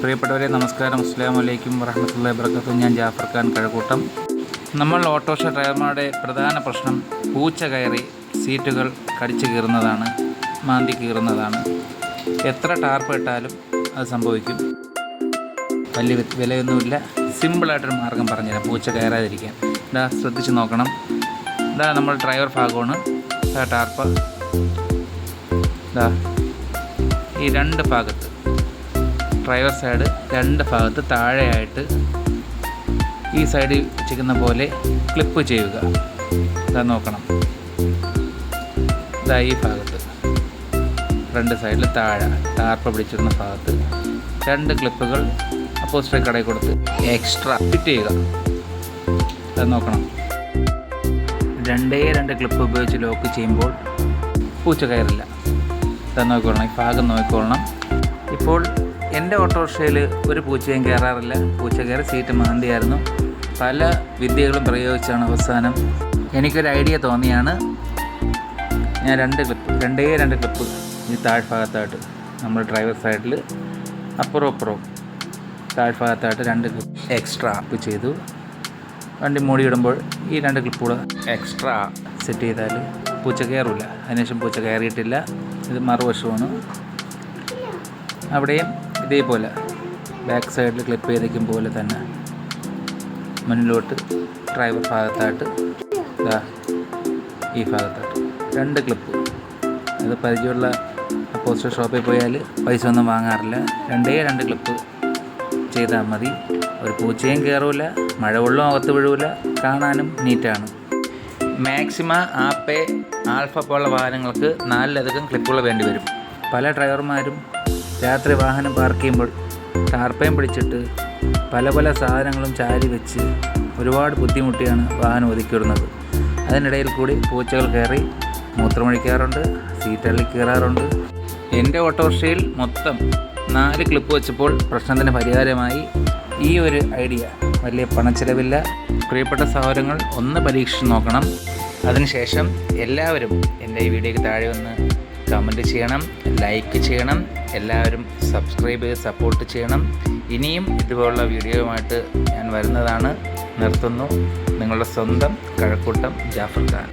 പ്രിയപ്പെട്ടവരെ നമസ്കാരം. അസ്സാം വലൈക്കും വറഹമത്തുള്ള വർക്കത്തു ഞാൻ ജാഫർ ഖാൻ കഴക്കൂട്ടം നമ്മൾ ഓട്ടോറിക്ഷ ഡ്രൈവർമാരുടെ പ്രധാന പ്രശ്നം പൂച്ച കയറി സീറ്റുകൾ കടിച്ചു കീറുന്നതാണ് മാന്തി കീറുന്നതാണ്. എത്ര ടാർപ്പ് ഇട്ടാലും അത് സംഭവിക്കും. വലിയ വിലയൊന്നുമില്ല. സിമ്പിളായിട്ടൊരു മാർഗം പറഞ്ഞുതരാം പൂച്ച കയറാതിരിക്കാൻ. ഇതാ ശ്രദ്ധിച്ച് നോക്കണം. ഇതാ നമ്മൾ ഡ്രൈവർ ഭാഗമാണ്. ടാർപ്പ്. ഇതാ ഈ രണ്ട് ഭാഗത്ത് ഡ്രൈവർ സൈഡ് രണ്ട് ഭാഗത്ത് താഴെയായിട്ട് ഈ സൈഡ് വെച്ചിരിക്കുന്ന പോലെ ക്ലിപ്പ് ചെയ്യുക. ഇതാ നോക്കണം. ഇതാ ഈ ഭാഗത്ത്. രണ്ട് സൈഡിൽ താഴെ ടാർപ്പ് പിടിച്ചിരുന്ന ഭാഗത്ത് രണ്ട് ക്ലിപ്പുകൾ അപ്പോസ്റ്ററി കടയിൽ കൊടുത്ത് എക്സ്ട്രാ ഫിറ്റ് ചെയ്യുക. അത് നോക്കണം. രണ്ടേ രണ്ട് ക്ലിപ്പ് ഉപയോഗിച്ച് ലോക്ക് ചെയ്യുമ്പോൾ പൂച്ച കയറില്ല. ഇതാ നോക്കിക്കൊള്ളണം ഈ ഭാഗം നോക്കിക്കൊള്ളണം ഇപ്പോൾ എന്റെ ഓട്ടോറിക്ഷയിൽ ഒരു പൂച്ചയും കയറാറില്ല. പൂച്ച കയറി സീറ്റ് മാന്തിയായിരുന്നു. പല വിദ്യകളും പ്രയോഗിച്ചാണ് അവസാനം എനിക്കൊരു ഐഡിയ തോന്നിയാണ്. ഞാൻ രണ്ട് ക്ലിപ്പ് രണ്ടേ രണ്ട് ക്ലിപ്പ് ഈ താഴ്ഭാഗത്തായിട്ട് നമ്മൾ ഡ്രൈവർ സൈഡിൽ അപ്പുറം അപ്പുറം താഴ്ഭാഗത്തായിട്ട് രണ്ട് ക്ലിപ്പ് എക്സ്ട്രാ അപ്പ് ചെയ്തു. വണ്ടി മൂടിയിടുമ്പോൾ ഈ രണ്ട് ക്ലിപ്പ് കൂടെ എക്സ്ട്രാ സെറ്റ് ചെയ്താൽ പൂച്ച കയറില്ല അതിനുശേഷം പൂച്ച കയറിയിട്ടില്ല. ഇത് മറുവശമാണ്. അവിടെയും ഇതേപോലെ ബാക്ക് സൈഡിൽ ക്ലിപ്പ് ചെയ്തേക്കും പോലെ തന്നെ മുന്നിലോട്ട് ഡ്രൈവർ ഭാഗത്തായിട്ട് ഇതാ ഈ ഭാഗത്തായിട്ട് രണ്ട് ക്ലിപ്പ് അത് പരിചയമുള്ള പോസ്റ്റർ ഷോപ്പിൽ പോയാൽ പൈസ ഒന്നും വാങ്ങാറില്ല. രണ്ടേ രണ്ട് ക്ലിപ്പ് ചെയ്താൽ മതി. ഒരു പൂച്ചയും കയറൂല മഴവെള്ളം അകത്ത് വീഴൂല കാണാനും നീറ്റാണ്. മാക്സിമ ആപ്പേ ആൽഫ പോലുള്ള വാഹനങ്ങൾക്ക് നാലിലധികം ക്ലിപ്പുകൾ വേണ്ടി വരും. പല ഡ്രൈവർമാരും രാത്രി വാഹനം പാർക്ക് ചെയ്യുമ്പോൾ ടാർപ്പയും പിടിച്ചിട്ട് പല പല സാധനങ്ങളും ചാരി വെച്ച് ഒരുപാട് ബുദ്ധിമുട്ടിയാണ് വാഹനം ഒതുക്കിയിടുന്നത്. അതിനിടയിൽ കൂടി പൂച്ചകൾ കയറി മൂത്രമൊഴിക്കാറുണ്ട് സീറ്റള്ളിൽ കയറാറുണ്ട്. എന്റെ ഓട്ടോറിക്ഷയിൽ മൊത്തം നാല് ക്ലിപ്പ് വെച്ചപ്പോൾ പ്രശ്നത്തിന് പരിഹാരമായി ഈ ഒരു ഐഡിയ. വലിയ പണച്ചിലവില്ല. പ്രിയപ്പെട്ട സഹോദരങ്ങൾ ഒന്ന് പരീക്ഷിച്ച് നോക്കണം. അതിനുശേഷം എല്ലാവരും എന്റെ ഈ വീഡിയോയ്ക്ക് താഴെ ഒന്ന് കമന്റ് ചെയ്യണം ലൈക്ക് ചെയ്യണം എല്ലാവരും സബ്സ്ക്രൈബ് ചെയ്ത് സപ്പോർട്ട് ചെയ്യണം. ഇനിയും ഇതുപോലുള്ള വീഡിയോയുമായിട്ട് ഞാൻ വരുന്നതാണ്. നിർത്തുന്നു. നിങ്ങളുടെ സ്വന്തം കഴക്കൂട്ടം ജാഫർ ഖാൻ.